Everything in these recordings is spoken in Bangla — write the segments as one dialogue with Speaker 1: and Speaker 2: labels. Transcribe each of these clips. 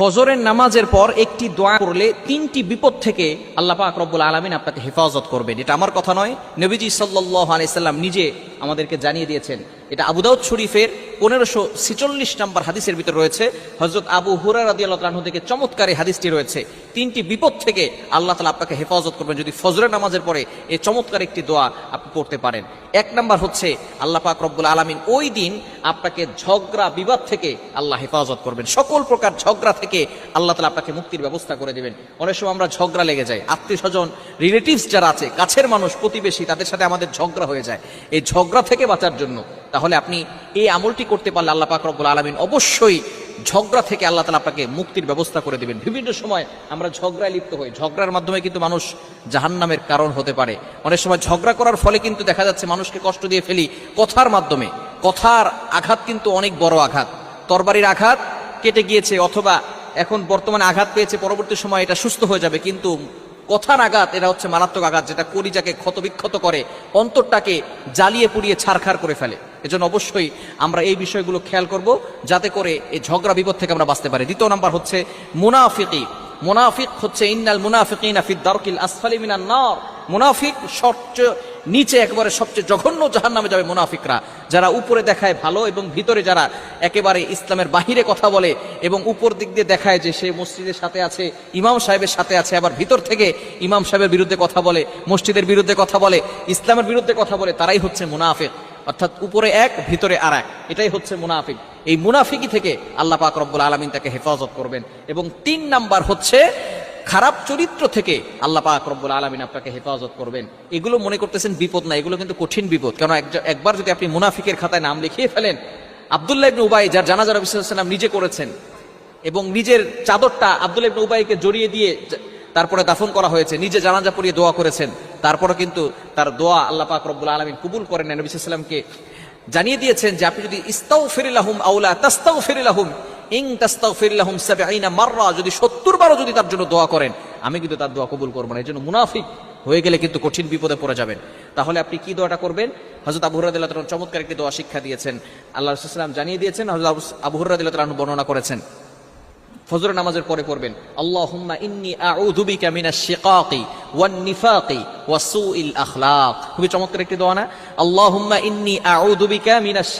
Speaker 1: ফজরের নামাজের পর একটি দোয়া করলে তিনটি বিপদ থেকে আল্লাহ পাক রব্বুল আলমিন আপনাকে হেফাজত করবেন। এটা আমার কথা নয়। নবীজি সাল্লাহ আলাইসাল্লাম নিজে আমাদেরকে জানিয়ে দিয়েছেন। এটা আবুদাউদ শরীফের পনেরোশো ছিচল্লিশ নম্বর হাদিসের ভিতর রয়েছে। হজরত আবু হুরা রাদি আল্লাহ থেকে চমৎকার হাদিসটি রয়েছে। তিনটি বিপদ থেকে আল্লাহ তালা আপনাকে হেফাজত করবেন। যদি ফজরের নামাজের পরে এই চমৎকার একটি দোয়া আপনি পড়তে পারেন। এক নাম্বার হচ্ছে আল্লাহ পাক রব্বুল আলমিন ওই দিন আপনাকে ঝগড়া, বিবাদ থেকে আল্লাহ হেফাজত করবেন। সকল প্রকার ঝগড়া থেকে আল্লাহ তালা আপনাকে মুক্তির ব্যবস্থা করে দেবেন। অনেক সময় আমরা ঝগড়া লেগে যাই। আত্মীয় স্বজন রিলেটিভস যারা আছে, কাছের মানুষ, প্রতিবেশী, তাদের সাথে আমাদের ঝগড়া হয়ে যায়। এই ঝগড়া থেকে বাঁচার জন্য। তাহলে আপনি এই আমলটি করতে পারলে আল্লাহ পাক রব্বুল আলমিন অবশ্যই ঝগড়া থেকে আল্লাহ তালা আপনাকে মুক্তির ব্যবস্থা করে দেবেন। বিভিন্ন সময় আমরা ঝগড়ায় লিপ্ত হই। ঝগড়ার মাধ্যমে কিন্তু মানুষ জাহান্নামের কারণ হতে পারে। অনেক সময় ঝগড়া করার ফলে কিন্তু দেখা যাচ্ছে মানুষকে কষ্ট দিয়ে ফেলি কথার মাধ্যমে। কথার আঘাত কিন্তু অনেক বড় আঘাত। তরবারির আঘাত কেটে গিয়েছে অথবা এখন বর্তমানে আঘাত পেয়েছে, পরবর্তী সময় এটা সুস্থ হয়ে যাবে। কিন্তু কথার আঘাত এটা হচ্ছে মারাত্মক আঘাত, যেটা কলিজাকে ক্ষতবিক্ষত করে, অন্তরটাকে জ্বালিয়ে পুড়িয়ে ছারখার করে ফেলে। এজন্য অবশ্যই আমরা এই বিষয়গুলো খেয়াল করব, যাতে করে এই ঝগড়া বিপদ থেকে আমরা বাঁচতে পারি। দ্বিতীয় নাম্বার হচ্ছে মুনাফিকি। মুনাফিক হচ্ছে, ইন্নাল মুনাফিক ইনাফিদ দারকিল আসফালি মিনান মুনাফিক সবচেয়ে নিচে একবারে সবচেয়ে জঘন্য জাহান নামে যাবে মুনাফিকরা। যারা উপরে দেখায় ভালো এবং ভিতরে যারা একেবারে ইসলামের বাহিরে কথা বলে এবং উপর দিক দিয়ে দেখায় যে সে মসজিদের সাথে আছে, ইমাম সাহেবের সাথে আছে, আবার ভিতর থেকে ইমাম সাহেবের বিরুদ্ধে কথা বলে, মসজিদের বিরুদ্ধে কথা বলে, ইসলামের বিরুদ্ধে কথা বলে, তারাই হচ্ছে মুনাফিক। অর্থাৎ উপরে এক, ভিতরে আর এক। এটাই হচ্ছে মুনাফিক। এই মুনাফিকি থেকে আল্লাহ পাক রব্বুল আলমিন তাকে হেফাজত করবেন। এবং তিন নাম্বার হচ্ছে খারাপ চরিত্র থেকে আল্লাহ পাক রব্বুল আলমিন আপনাকে হেফাজত করবেন। এগুলো মনে করতেছেন বিপদ না, এগুলো কিন্তু কঠিন বিপদ। এক- একবার যদি আপনি মুনাফিকের খাতায় নাম লিখিয়ে ফেলেন, আবদুল্লাহ ইবনে উবাই, যার জানাজার সাল্লাম নিজে করেছেন, এবং নিজের চাদরটা আবদুল্লাহ ইবনে উবাইকে জড়িয়ে দিয়ে তারপরে দাফন করা হয়েছে, নিজে জানাজা পড়িয়ে দোয়া করেছেন তারপরে কিন্তু তার দোয়া আল্লাহ পাক রব্বুল আলমিন কবুল করেন নবী সাল্লামকে জানিয়ে দিয়েছেন যে, আপনি যদি ইস্তাও ফিরিলাহুম আউলা তাস্তাও ফিরিলাহুম মাররা, যদি 70 বারও যদি তার জন্য দোয়া করেন, আমি কিন্তু তার দোয়া কবুল করব না। এই জন্য মুনাফিক হয়ে গেলে কিন্তু কঠিন বিপদে পড়ে যাবেন। তাহলে আপনি কি দোয়াটা করবেন? হজরত আবু তাআলা চমৎকার একটি দোয়া শিক্ষা দিয়েছেন। আল্লাহ ওয়াসাল্লাম জানিয়ে দিয়েছেন হজরত আবু হুরায়রা রাদিয়াল্লাহু বর্ণনা করেছেন ফজর নামাজের পরে পড়বেন, আল্লাহুম্মা ইন্নী আউযু বিকা মিনাশ শিকাকি ওয়ান নিফাকি ওয়া সুইল আখলাক। খুবই চমৎকার একটি দোয়া না আল্লাহুম্মা ইন্নী আউযু বিকা মিনাশ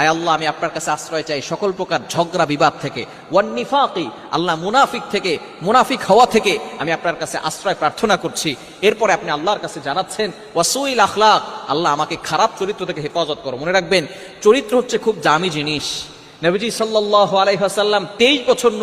Speaker 1: আয় আল্লাহ, আমি আপনার কাছে আশ্রয় চাই সকল প্রকার ঝগড়া, বিবাদ থেকে। ওয়ান নিফাকি, আল্লাহ মুনাফিক থেকে, মুনাফিক হওয়া থেকে আমি আপনার কাছে আশ্রয় প্রার্থনা করছি। এরপরে আপনি আল্লাহর কাছে জানাচ্ছেন ওয়াসুইল আখলাক। আল্লাহ আমাকে খারাপ চরিত্র থেকে হেফাজত করো। মনে রাখবেন, চরিত্র হচ্ছে খুব দামি জিনিস। নবীজি সাল্লাহ আলাইহাসাল্লাম তেইশ 23 বছর